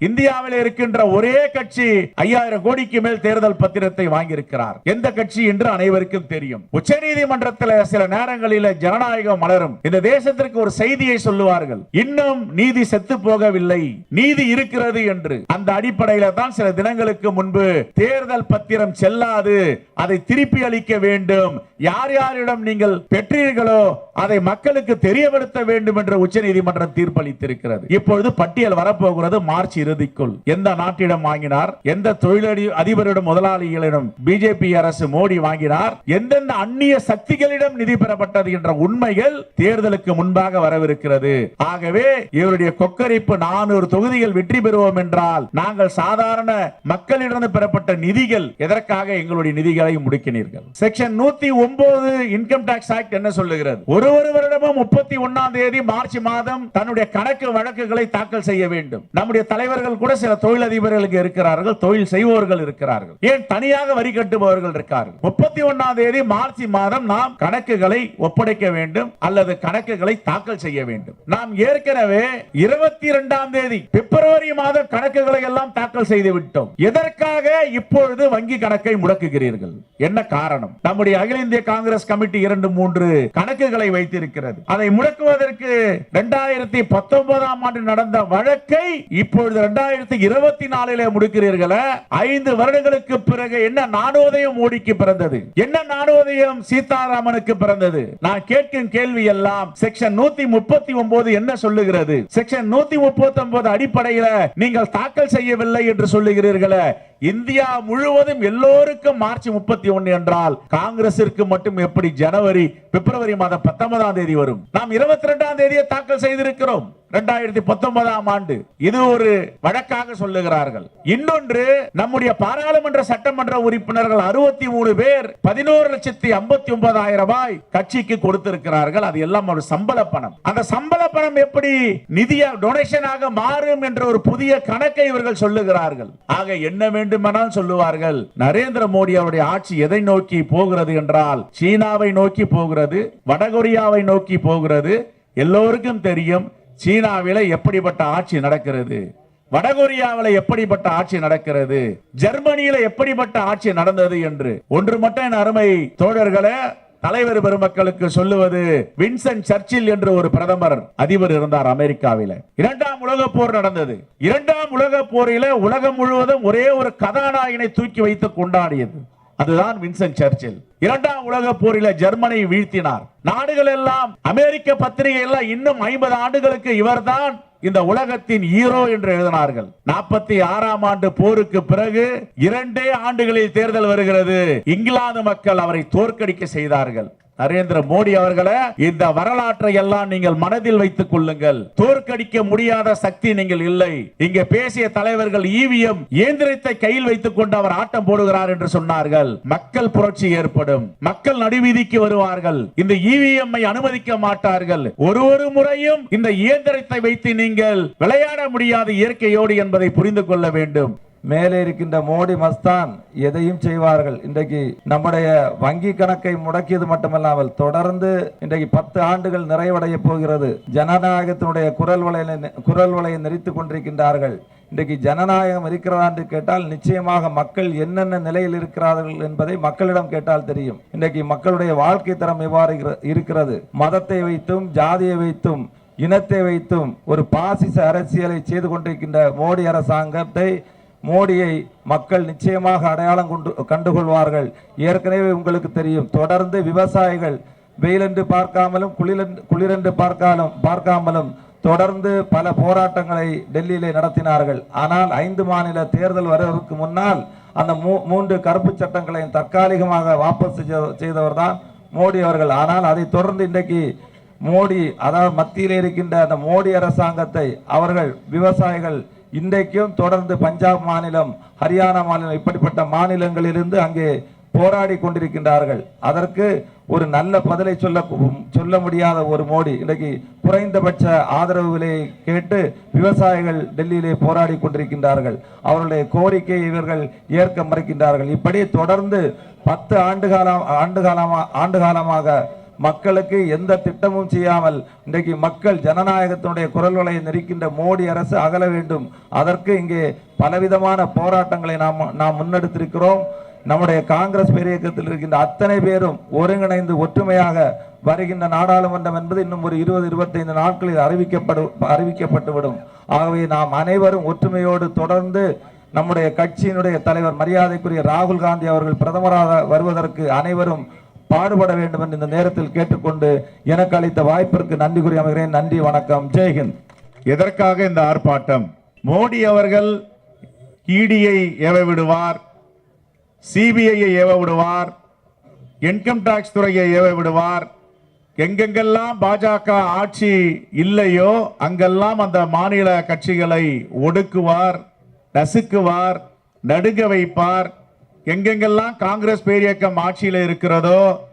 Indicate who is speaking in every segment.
Speaker 1: இந்தியாவில் இருக்கின்ற ஒரே கட்சி ஐயாயிரம் கோடிக்கு மேல் தேர்தல் பத்திரத்தை வாங்கியிருக்கிறார். எந்த கட்சி என்று அனைவருக்கும் தெரியும். உச்ச நீதிமன்றத்தில் சில நேரங்களில் ஜனநாயகம் மலரும். இந்த தேசத்திற்கு ஒரு செய்தியை சொல்லுவார்கள். இன்னும் நீதி செத்து போகவில்லை. நீதி இருக்கிறது என்று. அந்த அடிப்படையில தான் சில தினங்களுக்கு முன்பு தேர்தல் பத்திரம் செல்லாது. அதை திருப்பி அளிக்க வேண்டும். யார் யாரிடம் நீங்கள் பெற்றீர்களோ அதை மக்களுக்கு தெரியப்படுத்த வேண்டும் என்று உச்ச நீதிமன்றம் தீர்ப்பளித்திருக்கிறது. இப்பொழுது பட்டியல் வரப்போகிறது மார்ச் இறுதிக்குள். எந்த நாட்டிடம் வாங்கினார்? எந்த தொழிலடி அதிபரிடம் முதலாளிகளிடம் பிஜேபி அரசு மோடி வாங்கினார்? எந்தெந்த அந்நிய சக்திகளிடம் நிதி பெறப்பட்டது என்ற உண்மைகள் தேர்தலுக்கு முன்பாக வரவிருக்கிறது. ஆகவே இவருடைய கொக்கரிப்பு நானூறு தொகுதிகள் வெற்றி பெறுவோம் என்றால் நாங்கள் சாதாரண மக்களிடம் பெறப்பட்ட நிதிகள் எதற்காக எங்களுடைய நிதிகளை முடிக்கினீர்கள்? செக்ஷன் நூத்தி ஒன்பது இன்கம் டாக்ஸ் ஆக்ட் என்ன சொல்லுகிறது? ஒரு ஒரு வருடமும் முப்பத்தி ஒன்னாம் தேதி மார்ச் மாதம் தன்னுடைய கணக்கு வழக்குகளை தாக்கல் செய்ய வேண்டும். நம்முடைய தலைவர் தலைவர்கள் கூட சில தொழிலதிபர்களுக்கு இருக்கிறார்கள் தொழில் செய்வோர்கள் இருக்கிறார்கள். ஏன் தனியாக வரி கட்டுபவர்கள் இருக்கார்கள்? முப்பத்தி ஒன்னாம் தேதி மார்ச் மாதம் நாம் கணக்குகளை ஒப்படைக்க வேண்டும் அல்லது கணக்குகளை தாக்கல் செய்ய வேண்டும். நாம் ஏற்கனவே இருபத்தி இரண்டாம் தேதி பிப்ரவரி மாதம் கணக்குகளை எல்லாம் தாக்கல் செய்து விட்டோம். எதற்காக இப்பொழுது வங்கி கணக்கை முடக்குகிறீர்கள்? என்ன காரணம்? நம்முடைய அகில இந்திய காங்கிரஸ் கமிட்டி இரண்டு மூன்று கணக்குகளை வைத்திருக்கிறது. அதை முடக்குவதற்கு இரண்டாயிரத்தி பத்தொன்பதாம் ஆண்டு நடந்த வழக்கை இப்பொழுது இரண்டாயிரத்தி இருபத்தி நாலிலே முடுக்கிறீர்களே ஐந்து வருடங்களுக்கு பிறகு என்ன நாணோதயம் மோடிக்கு பிறந்தது? என்ன நாடோதயம் சீதாராமனுக்கு பிறந்தது? நான் கேட்கும் கேள்வி எல்லாம் செக்ஷன் நூத்தி முப்பத்தி ஒன்பது என்ன சொல்லுகிறது? செக்ஷன் நூத்தி முப்பத்தி ஒன்பது அடிப்படையில் நீங்கள் தாக்கல் செய்யவில்லை என்று சொல்லுகிறீர்களே. இந்தியா முழுவதும் எல்லோருக்கும் மார்ச் முப்பத்தி ஒன்னு என்றால் காங்கிரசிற்கு மட்டும் எப்படி ஜனவரி பிப்ரவரி மாதம் பத்தொன்பதாம் தேதி வரும்? நாம் இருபத்தி ரெண்டாம் தேதியை தாக்கல் செய்திருக்கிறோம். இரண்டாயிரத்தி பத்தொன்பதாம் ஆண்டு இது ஒரு வழக்காக சொல்லுகிறார்கள். இன்னொன்று நம்முடைய பாராளுமன்ற சட்டமன்ற உறுப்பினர்கள் அறுபத்தி மூணு பேர் பதினோரு லட்சத்தி ஐம்பத்தி ஒன்பதாயிரம் ரூபாய் கட்சிக்கு கொடுத்திருக்கிறார்கள். அது எல்லாம் ஒரு சம்பள பணம். அந்த சம்பள பணம் எப்படி நிதிய டொனேஷனாக மாறும் என்ற ஒரு புதிய கணக்கை இவர்கள் சொல்லுகிறார்கள். ஆக என்ன வேண்டுமானால் சொல்லுவார்கள் நரேந்திர மோடி அவருடைய ஆட்சி எதை நோக்கி போகிறது என்றால் சீனாவை நோக்கி போகிறது வடகொரியாவை நோக்கி போகிறது. எல்லோருக்கும் தெரியும் சீனாவில எப்படிப்பட்ட ஆட்சி நடக்கிறது? வடகொரியாவில் எப்படிப்பட்ட ஆட்சி நடக்கிறது? ஜெர்மனியில எப்படிப்பட்ட ஆட்சி நடந்தது என்று. ஒன்று மட்டும் என் அருமை தோழர்களே தலைவர் பெருமக்களுக்கு சொல்லுவது வின்சென்ட் சர்ச்சில் என்று ஒரு பிரதமர் அதிபர் இருந்தார் அமெரிக்காவில. இரண்டாம் உலக போர் நடந்தது. இரண்டாம் உலக போரில உலகம் முழுவதும் ஒரே ஒரு கதாநாயகனை தூக்கி வைத்து கொண்டாடியது. அதுதான் வின்சென்ட் சர்ச்சில். இரண்டாம் உலக போரில ஜெர்மனை வீழ்த்தினார். நாடுகள் எல்லாம் அமெரிக்க பத்திரிகை எல்லாம் இன்னும் ஐம்பது ஆண்டுகளுக்கு இவர்தான் இந்த உலகத்தின் ஹீரோ என்று எழுதினார்கள். நாற்பத்தி ஆறாம் ஆண்டு போருக்கு பிறகு இரண்டே ஆண்டுகளில் தேர்தல் வருகிறது. இங்கிலாந்து மக்கள் அவரை தோற்கடிக்க செய்தார்கள். நரேந்திர மோடி அவர்களை இந்த வரலாற்றை எல்லாம் நீங்கள் மனதில் வைத்துக் கொள்ளுங்கள். தோற்கடிக்க முடியாத சக்தி நீங்கள் இல்லை. இங்கே பேசிய தலைவர்கள் ஈவிஎம் இயந்திரத்தை கையில் வைத்துக் கொண்டு அவர் ஆட்டம் போடுகிறார் என்று சொன்னார்கள். மக்கள் புரட்சி ஏற்படும். மக்கள் நடுவீதிக்கு வருவார்கள். இந்த இவிஎம் அனுமதிக்க மாட்டார்கள். ஒரு ஒரு முறையும் இந்த இயந்திரத்தை வைத்து நீங்கள் விளையாட முடியாத இயற்கையோடு என்பதை புரிந்து கொள்ள வேண்டும்.
Speaker 2: மேலே இருக்கின்ற மோடி மஸ்தான் எதையும் செய்வார்கள்? இன்றைக்கு நம்முடைய வங்கி கணக்கை முடக்கியது மட்டுமல்லாமல் தொடர்ந்து இன்றைக்கு பத்து ஆண்டுகள் நிறைவடைய போகிறது. ஜனநாயகத்தினுடைய குரல் வலையை குரல் வலையை நெறித்துக் கொண்டிருக்கின்றார்கள். இன்றைக்கு ஜனநாயகம் இருக்கிறதா என்று கேட்டால் நிச்சயமாக மக்கள் என்னென்ன நிலையில் இருக்கிறார்கள் என்பதை மக்களிடம் கேட்டால் தெரியும். இன்றைக்கு மக்களுடைய வாழ்க்கை தரம் எவ்வாறு இருக்கிற- இருக்கிறது? மதத்தை வைத்தும் ஜாதியை வைத்தும் இனத்தை வைத்தும் ஒரு பாசிச அரசியலை செய்து கொண்டிருக்கின்ற மோடி அரசாங்கத்தை மோடியை மக்கள் நிச்சயமாக அடையாளம் கொண்டு கண்டுகொள்வார்கள். ஏற்கனவே உங்களுக்கு தெரியும் தொடர்ந்து விவசாயிகள் வெயிலென்று பார்க்காமலும் குளிரென்று குளிரென்று பார்க்காலும் பார்க்காமலும் தொடர்ந்து பல போராட்டங்களை டெல்லியிலே நடத்தினார்கள். ஆனால் ஐந்து மாநில தேர்தல் வருவதற்கு முன்னால் அந்த மூ- மூன்று கருப்பு சட்டங்களையும் தற்காலிகமாக வாபஸ் செய்தவர் தான் மோடி அவர்கள். ஆனால் அதை தொடர்ந்து இன்றைக்கு மோடி அதாவது மத்தியில் இருக்கின்ற அந்த மோடி அரசாங்கத்தை அவர்கள் விவசாயிகள் இன்றைக்கும் தொடர்ந்து பஞ்சாப் மாநிலம் ஹரியானா மாநிலம் இப்படிப்பட்ட மாநிலங்களிலிருந்து அங்கே போராடி கொண்டிருக்கின்றார்கள். அதற்கு ஒரு நல்ல பதிலை சொல்ல சொல்ல முடியாத ஒரு மோடி இன்றைக்கு குறைந்தபட்ச ஆதரவு விலையை கேட்டு விவசாயிகள் டெல்லியிலே போராடி கொண்டிருக்கின்றார்கள். அவர்களுடைய கோரிக்கையை இவர்கள் ஏற்க மறுக்கின்றார்கள். இப்படி தொடர்ந்து பத்து ஆண்டு காலம் ஆண்டு காலமாக ஆண்டு காலமாக மக்களுக்கு எந்த திட்டமும் செய்யாமல் இன்றைக்கு மக்கள் ஜனநாயகத்தினுடைய குரல்களை நெரிக்கின்ற மோடி அரசு அகல வேண்டும். அதற்கு இங்கே பலவிதமான போராட்டங்களை நாம் நாம் முன்னெடுத்திருக்கிறோம். நம்முடைய காங்கிரஸ் பேரியக்கத்தில் இருக்கின்ற அத்தனை பேரும் ஒருங்கிணைந்து ஒற்றுமையாக வருகின்ற நாடாளுமன்றம் என்பது இன்னும் ஒரு இருபது இருபத்தைந்து நாட்களில் அறிவிக்கப்படு அறிவிக்கப்பட்டுவிடும். ஆகவே நாம் அனைவரும் ஒற்றுமையோடு தொடர்ந்து நம்முடைய கட்சியினுடைய தலைவர் மரியாதைக்குரிய ராகுல் காந்தி அவர்கள் பிரதமராக வருவதற்கு அனைவரும் பாடுபட வேண்டும் என்று இந்த நேரத்தில் கேட்டுக்கொண்டு எனக்கு அளித்த வாய்ப்பிற்கு நன்றி கூறி அமைகிறேன். நன்றி வணக்கம். ஜெய்ஹிந்த்
Speaker 1: எதற்காக இந்த ஆர்ப்பாட்டம்? மோடி அவர்கள் இடியை ஏவ விடுவார் சிபிஐயை ஏவ விடுவார் இன்கம் டாக்ஸ் துறையை ஏவ விடுவார் எங்கெங்கெல்லாம் பாஜக ஆட்சி இல்லையோ அங்கெல்லாம் அந்த மாநில கட்சிகளை ஒடுக்குவார் நசுக்குவார் நடுங்க வைப்பார். எங்கெங்கெல்லாம் காங்கிரஸ் பேரியக்கம் ஆட்சியில் இருக்கிறதோ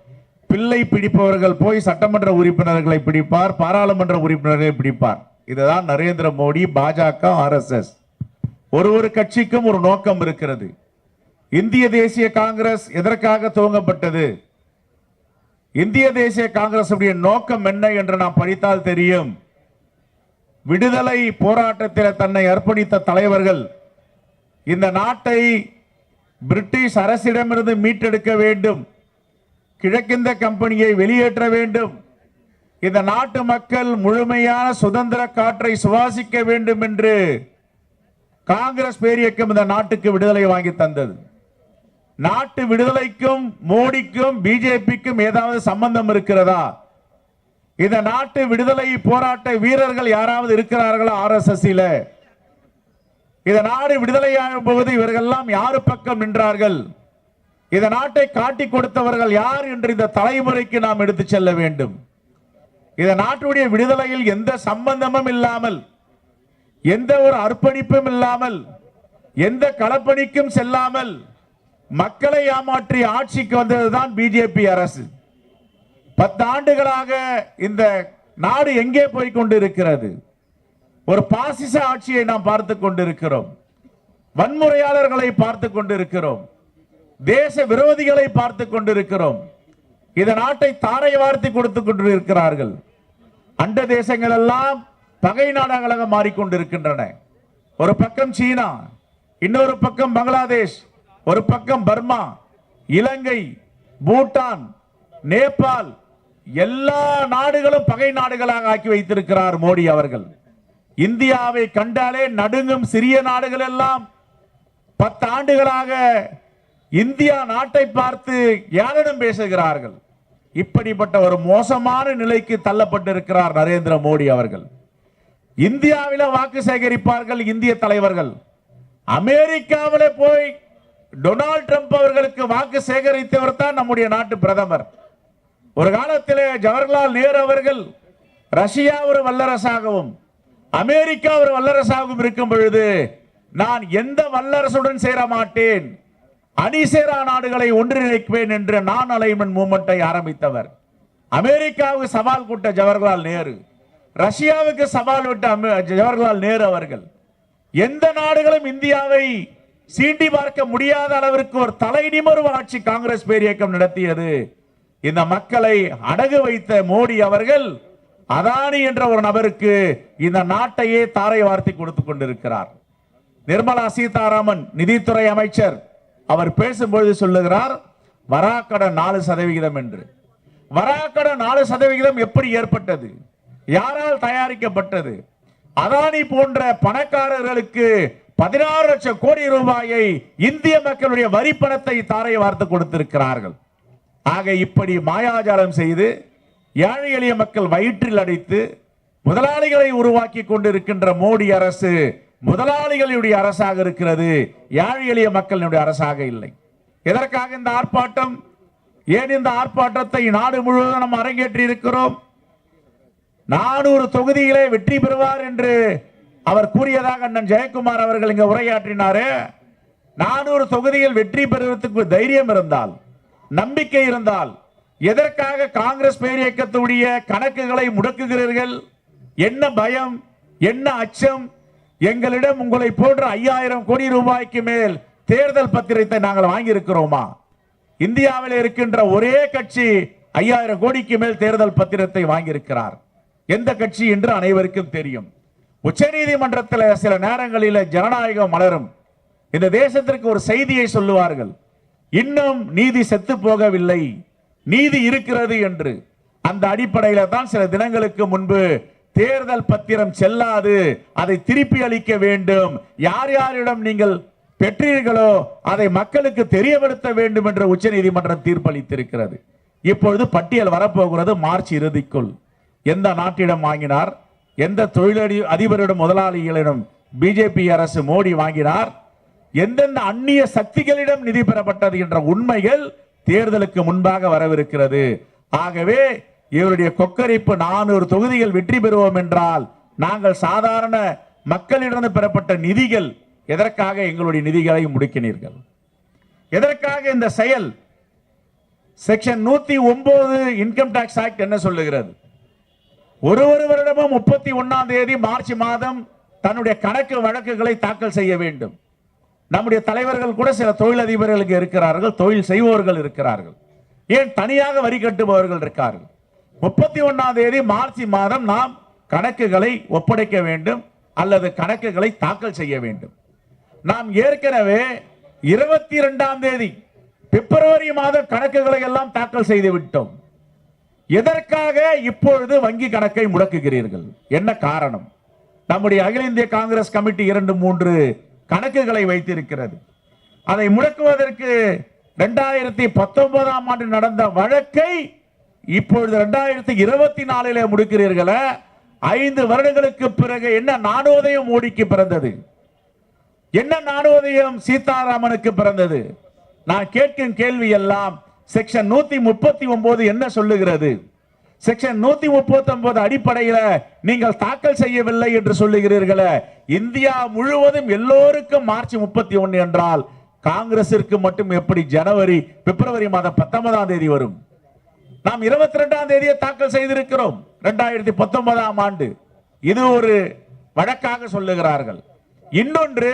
Speaker 1: பிள்ளை பிடிப்பவர்கள் போய் சட்டமன்ற உறுப்பினர்களை பிடிப்பார் பாராளுமன்ற உறுப்பினர்களை பிடிப்பார். இதுதான் நரேந்திர மோடி பாஜக ஆர்எஸ்எஸ் ஒரு ஒரு கட்சிக்கும் ஒரு நோக்கம் இருக்கிறது. இந்திய தேசிய காங்கிரஸ் எதற்காக துவங்கப்பட்டது? இந்திய தேசிய காங்கிரஸ் நோக்கம் என்ன என்று நாம் படித்தால் தெரியும். விடுதலை போராட்டத்தில் தன்னை அர்ப்பணித்த தலைவர்கள் இந்த நாட்டை பிரிட்டிஷ் அரசிடமிருந்து மீட்டெடுக்க வேண்டும். கிழக்கிந்த கம்பெனியை வெளியேற்ற வேண்டும். இந்த நாட்டு மக்கள் முழுமையான சுதந்திர காற்றை சுவாசிக்க வேண்டும் என்று காங்கிரஸ் பேரியக்கம் இந்த நாட்டுக்கு விடுதலை வாங்கி தந்தது. நாட்டு விடுதலைக்கும் மோடிக்கும் பிஜேபிக்கும் ஏதாவது சம்பந்தம் இருக்கிறதா? இந்த நாட்டு விடுதலை போராட்ட வீரர்கள் யாராவது இருக்கிறார்களா ஆர்எஸ்எஸ் இந்த நாடு விடுதலையாகும் போது இவர்கள்லாம் யாரு பக்கம் நின்றார்கள்? இந்த நாட்டை காட்டி கொடுத்தவர்கள் யார் என்று இந்த தலைமுறைக்கு நாம் எடுத்து செல்ல வேண்டும். இந்த நாட்டுடைய விடுதலையில் எந்த சம்பந்தமும் இல்லாமல் எந்த ஒரு அர்ப்பணிப்பும் இல்லாமல் எந்த களப்பணிக்கும் செல்லாமல் மக்களை ஏமாற்றி ஆட்சிக்கு வந்ததுதான் பிஜேபி அரசு. பத்து ஆண்டுகளாக இந்த நாடு எங்கே போய் கொண்டிருக்கிறது? ஒரு பாசிச ஆட்சியை நாம் பார்த்து கொண்டிருக்கிறோம். வன்முறையாளர்களை பார்த்து கொண்டிருக்கிறோம். தேச விரோதிகளை பார்த்து கொண்டிருக்கிறோம். இந்த நாட்டை தாரை வார்த்தி கொடுத்து கொண்டிருக்கிறார்கள். அண்ட தேசங்கள் எல்லாம் பகை நாடுகளாக மாறிக்கொண்டிருக்கின்றன. ஒரு பக்கம் சீனா இன்னொரு பக்கம் பங்களாதேஷ் ஒரு பக்கம் பர்மா இலங்கை பூட்டான் நேபாள் எல்லா நாடுகளும் பகை நாடுகளாக ஆக்கி வைத்திருக்கிறார் மோடி அவர்கள். இந்தியாவை கண்டாலே நடுங்கும் சிறிய நாடுகள் எல்லாம் பத்து ஆண்டுகளாக இந்தியா நாட்டை பார்த்து யாரிடம் பேசுகிறார்கள்? இப்படிப்பட்ட ஒரு மோசமான நிலைக்கு தள்ளப்பட்டிருக்கிறார் நரேந்திர மோடி அவர்கள். இந்தியாவில வாக்கு சேகரிப்பார்கள் இந்திய தலைவர்கள். அமெரிக்காவில் போய் டொனால்ட் ட்ரம்ப் அவர்களுக்கு வாக்கு சேகரித்தவர் தான் நம்முடைய நாட்டு பிரதமர். ஒரு காலத்திலே ஜவஹர்லால் நேரு அவர்கள் ரஷ்யா ஒரு வல்லரசாகவும் அமெரிக்கா ஒரு வல்லரசாகவும் இருக்கும் பொழுது நான் எந்த வல்லரசுடன் சேர மாட்டேன் அணிசேரா நாடுகளை ஒன்றிணைப்பேன் என்று நான் அலைமன் மூமெண்ட்டை ஆரம்பித்தவர். அமெரிக்காவுக்கு சவால் கூட்ட ஜவஹர்லால் நேரு ரஷ்யாவுக்கு சவால் விட்ட அமெ- ஜவஹர்லால் நேரு அவர்கள். எந்த நாடுகளும் இந்தியாவை சீண்டி பார்க்க முடியாத அளவிற்கு ஒரு தலை நிமர்வு ஆட்சி காங்கிரஸ் பேரியக்கம் நடத்தியது. இந்த மக்களை அடகு வைத்த மோடி அவர்கள் அதானி என்ற ஒரு நபருக்கு இந்த நாட்டையே தாரை வார்த்தை கொடுத்து கொண்டிருக்கிறார். நிர்மலா சீதாராமன் நிதித்துறை அமைச்சர். அவர் பேசும்பொழுது சொல்லுகிறார் வராக்கடன் நாலு சதவிகிதம் என்று. வராக்கடன் நாலு சதவிகிதம் எப்படி ஏற்பட்டது? யாரால் தயாரிக்கப்பட்டது? அதானி போன்ற பணக்காரர்களுக்கு பதினாறு லட்சம் கோடி ரூபாயை இந்திய மக்களுடைய வரி பணத்தை தாரை வார்த்து கொடுத்திருக்கிறார்கள். ஆக இப்படி மாயாஜாலம் செய்து ஏழை எளிய மக்கள் வயிற்றில் அடித்து முதலாளிகளை உருவாக்கி கொண்டிருக்கின்ற மோடி அரசு முதலாளிகளுடைய அரசாக இருக்கிறது. ஏழை எளிய மக்களினுடைய அரசாக இல்லை. எதற்காக இந்த ஆர்ப்பாட்டம்? ஏன் இந்த ஆர்ப்பாட்டத்தை நாடு முழுவதும் நாம் அரங்கேற்றி இருக்கிறோம் நானூறு தொகுதியிலே வெற்றி பெறுவார் என்று அவர் கூறியதாக அண்ணன் ஜெயக்குமார் அவர்கள் இங்கே உரையாற்றினாரே. நானூறு தொகுதியில் வெற்றி பெறுவதற்கு தைரியம் இருந்தால் நம்பிக்கை இருந்தால் எதற்காக காங்கிரஸ் பேரியக்கத்துடைய கணக்குகளை முடக்குகிறீர்கள்? என்ன பயம்? என்ன அச்சம்? எங்களிடம் உங்களை போன்ற ஐயாயிரம் கோடி ரூபாய்க்கு மேல் தேர்தல் பத்திரத்தை நாங்கள் வாங்கியிருக்கிறோமா? இந்தியாவில் இருக்கின்ற ஒரே கட்சி ஐயாயிரம் கோடிக்கு மேல் தேர்தல் பத்திரத்தை வாங்கியிருக்கிறார். எந்த கட்சி என்று அனைவருக்கும் தெரியும். உச்சநீதிமன்றத்தில் சில நேரங்களில் ஜனநாயகம் மலரும். இந்த தேசத்திற்கு ஒரு செய்தியை சொல்லுவார்கள். இன்னும் நீதி செத்து போகவில்லை. நீதி இருக்கிறது என்று அந்த அடிப்படையில் தான் சில தினங்களுக்கு முன்பு தேர்தல் பத்திரம் செல்லாது அதை திருப்பி அளிக்க வேண்டும். யார் யாரிடம் நீங்கள் பெற்றீர்களோ அதை மக்களுக்கு தெரியப்படுத்த வேண்டும் என்று உச்சநீதிமன்றம் தீர்ப்பளித்திருக்கிறது. இப்பொழுது பட்டியல் வரப்போகிறது மார்ச் இறுதிக்குள். எந்த நாட்டிடம் வாங்கினார்? எந்த தொழிலடி அதிபரிடம் முதலாளிகளிடம் பிஜேபி அரசு மோடி வாங்கினார்? எந்தெந்த அந்நிய சக்திகளிடம் நிதி பெறப்பட்டது என்ற உண்மைகள் தேர்தலுக்கு முன்பாக வரவிருக்கிறது. ஆகவே இவருடைய கொக்கரிப்பு நானூறு தொகுதிகள் வெற்றி பெறுவோம் என்றால் நாங்கள் சாதாரண மக்களிடம் பெறப்பட்ட நிதிகள் எதற்காக எங்களுடைய நிதிகளை முடிக்கினீர்கள்? எதற்காக இந்த செயல்? செக்ஷன் நூத்தி ஒன்பது இன்கம் டாக்ஸ் ஆக்ட் என்ன சொல்லுகிறது? ஒரு ஒரு வருடமும் முப்பத்தி ஒன்னாம் தேதி மார்ச் மாதம் தன்னுடைய கணக்கு வழக்குகளை தாக்கல் செய்ய வேண்டும். நம்முடைய தலைவர்கள் கூட சில தொழிலதிபர்களுக்கு இருக்கிறார்கள் தொழில் செய்பவர்கள் இருக்கிறார்கள். ஏன் தனியாக வரி கட்டுபவர்கள் இருக்கார்கள்? முப்பத்தி ஒன்னாம் தேதி மார்ச் மாதம் நாம் கணக்குகளை ஒப்படைக்க வேண்டும் அல்லது கணக்குகளை தாக்கல் செய்ய வேண்டும். நாம் ஏற்கனவே இருபத்தி இரண்டாம் தேதி பிப்ரவரி மாதம் கணக்குகளை எல்லாம் தாக்கல் செய்து விட்டோம். எதற்காக இப்பொழுது வங்கி கணக்கை முடக்குகிறீர்கள்? என்ன காரணம்? நம்முடைய அகில இந்திய காங்கிரஸ் கமிட்டி இரண்டு மூன்று கணக்குகளை வைத்திருக்கிறது. அதை முடக்குவதற்கு ரெண்டாயிரத்தி பத்தொன்பதாம் ஆண்டு நடந்த வழக்கை இப்பொழுது ரெண்டாயிரத்தி இருபத்தி நாலில் முடுக்கிறீர்கள ஐந்து வருடங்களுக்கு பிறகு என்ன நாடோதயம் மோடிக்கு பிறந்தது? என்ன நாடோதயம் சீதாராமனுக்கு பிறந்தது? நான் கேட்கும் கேள்வி எல்லாம் செக்ஷன் நூத்தி முப்பத்தி ஒன்பது என்ன சொல்லுகிறது? செக்ஷன் நூத்தி முப்பத்தி ஒன்பது அடிப்படையில நீங்கள் தாக்கல் செய்யவில்லை என்று சொல்லுகிறீர்களே. இந்தியா முழுவதும் எல்லோருக்கும் மார்ச் முப்பத்தி ஒன்னு என்றால் காங்கிரசிற்கு மட்டும் எப்படி ஜனவரி பிப்ரவரி மாதம் பத்தொன்பதாம் தேதி வரும்? நாம் இருபத்தி ரெண்டாம் தேதியை தாக்கல் செய்திருக்கிறோம் இரண்டாயிரத்தி பத்தொன்பதாம் ஆண்டு. இது ஒரு வழக்காக சொல்லுகிறார்கள். இன்னொன்று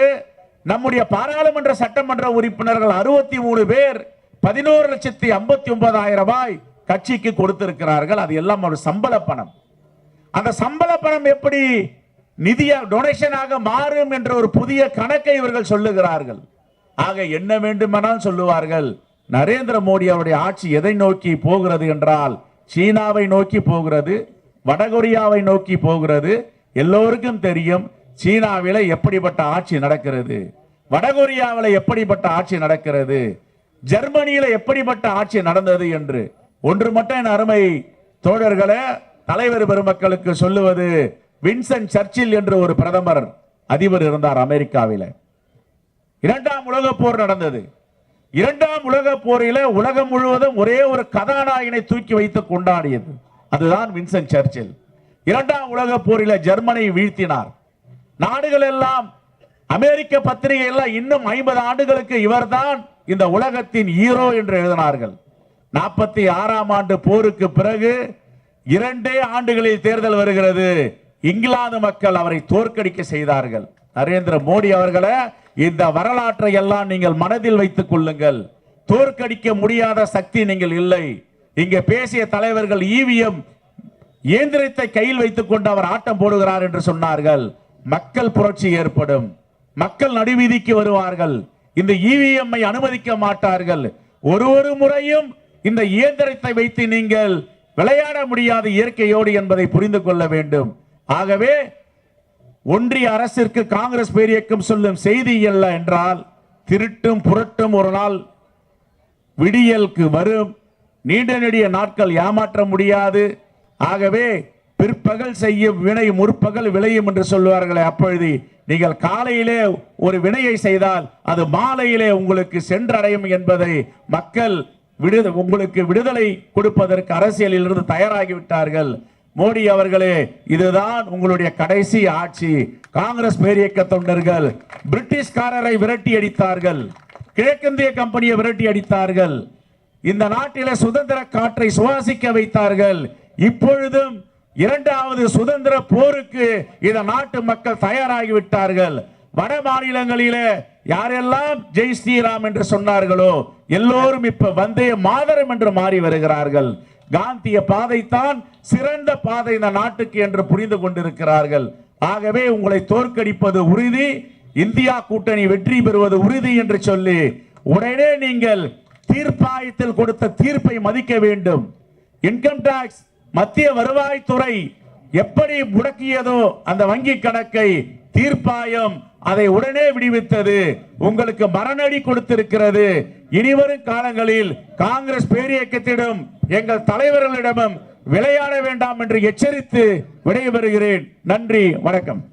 Speaker 1: நம்முடைய பாராளுமன்ற சட்டமன்ற உறுப்பினர்கள் அறுபத்தி மூணு பேர் பதினோரு லட்சத்தி ஐம்பத்தி ஒன்பதாயிரம் ரூபாய் கட்சிக்கு கொடுத்திருக்கிறார்கள். அது எல்லாம் ஒரு சம்பள பணம். அந்த சம்பள பணம் எப்படி நிதிய டொனேஷனாக மாறும் என்ற ஒரு புதிய கணக்கை இவர்கள் சொல்லுகிறார்கள். ஆக என்ன வேண்டுமானால் சொல்லுவார்கள் நரேந்திர மோடி அவருடைய ஆட்சி எதை நோக்கி போகிறது என்றால் சீனாவை நோக்கி போகிறது வடகொரியாவை நோக்கி போகிறது. எல்லோருக்கும் தெரியும் சீனாவில் எப்படிப்பட்ட ஆட்சி நடக்கிறது. வடகொரியாவில் எப்படிப்பட்ட ஆட்சி நடக்கிறது. ஜெர்மனியில் எப்படிப்பட்ட ஆட்சி நடந்தது என்று. ஒன்று மட்டும் என் அருமை தோழர்களே தலைவர் பெருமக்களுக்கு சொல்லுவது வின்சன் சர்ச்சில் என்று ஒரு பிரதமர் அதிபர் இருந்தார் அமெரிக்காவில். இரண்டாம் உலகப் போர் நடந்தது. இரண்டாம் உலகப் போரில உலகம் முழுவதும் ஒரே ஒரு கதாநாயகனை தூக்கி வைத்து கொண்டாடியது. அதுதான் வின்சன் சர்ச்சில். இரண்டாம் உலகப் போரில ஜெர்மனை வீழ்த்தினார். நாடுகள் எல்லாம் அமெரிக்க பத்திரிகை எல்லாம் இன்னும் ஐம்பது ஆண்டுகளுக்கு இவர்தான் இந்த உலகத்தின் ஹீரோ என்று எழுதினார்கள். நாற்பத்தி ஆறாம் ஆண்டு போருக்கு பிறகு இரண்டே ஆண்டுகளில் தேர்தல் வருகிறது. இங்கிலாந்து மக்கள் அவரை தோற்கடிக்க செய்தார்கள். நரேந்திர மோடி அவர்களை இந்த வரலாற்றை எல்லாம் நீங்கள் மனதில் வைத்துக் கொள்ளுங்கள். தோற்கடிக்க முடியாத சக்தி நீங்கள் இல்லை. இங்க பேசிய தலைவர்கள் ஈவிஎம் இயந்திரத்தை கையில் வைத்துக் கொண்டு அவர் ஆட்டம் போடுகிறார் என்று சொன்னார்கள். மக்கள் புரட்சி ஏற்படும். மக்கள் நடுவீதிக்கு வருவார்கள். இந்த இவிஎம் அனுமதிக்க மாட்டார்கள். ஒரு ஒரு முறையும் இந்த இயந்திரத்தை வைத்து நீங்கள் விளையாட முடியாத இயற்கையோடு என்பதை புரிந்து கொள்ள வேண்டும். ஆகவே ஒன்றிய அரசிற்கு காங்கிரஸ் பேரியக்கம் சொல்லும் செய்தி அல்ல என்றால் திருட்டும் புரட்டும் ஒரு நாள் விடியலுக்கு வரும். நீண்ட நெடிய நாட்கள் ஏமாற்ற முடியாது. ஆகவே பிற்பகல் செய்யும் வினை முற்பகல் விளையும் என்று சொல்லுவார்களே அப்பொழுது நீங்கள் காலையிலே ஒரு வினையை செய்தால் அது மாலையிலே உங்களுக்கு சென்றடையும் என்பதை மக்கள் விடு உங்களுக்கு விடுதலை கொடுப்பதற்கு அரசியலில் இருந்து தயாராகிவிட்டார்கள். மோடி அவர்களே இதுதான் உங்களுடைய கடைசி ஆட்சி. காங்கிரஸ் பேரியக்க தொண்டர்கள் பிரிட்டிஷ்காரரை விரட்டி அடித்தார்கள். கிழக்கிந்திய கம்பெனியை விரட்டி அடித்தார்கள். இந்த நாட்டில சுதந்திர காற்றை சுவாசிக்க வைத்தார்கள். இப்பொழுதும் இரண்டாவது சுதந்திர போருக்கு இந்த நாட்டு மக்கள் தயாராகிவிட்டார்கள். வட மாநிலங்களிலே யாரெல்லாம் ஜெய் ஸ்ரீராம் என்று சொன்னார்களோ எல்லோரும் இப்ப வந்தே மாதரம் என்று மாறி வருகிறார்கள். காந்திய பாதைத்தான் சிறந்த பாதை இந்த நாட்டுக்கு என்று புரிந்து கொண்டிருக்கிறார்கள். ஆகவே உங்களை தோற்கடிப்பது உறுதி இந்தியா கூட்டணி வெற்றி பெறுவது உறுதி என்று சொல்லி உடனே நீங்கள் தீர்ப்பாயத்தில் கொடுத்த தீர்ப்பை மதிக்க வேண்டும். இன்கம் டாக்ஸ் மத்திய வருவாய்த்துறை எப்படி முடக்கியதோ அந்த வங்கி கணக்கை தீர்ப்பாயம் அதை உடனே விடுவித்தது. உங்களுக்கு மரணடி கொடுத்திருக்கிறது. இனிவரும் காலங்களில் காங்கிரஸ் பேரியக்கத்திடம் எங்கள் தலைவர்களிடமும் விளையாட வேண்டாம் என்று எச்சரித்து விடைபெறுகிறேன். நன்றி வணக்கம்.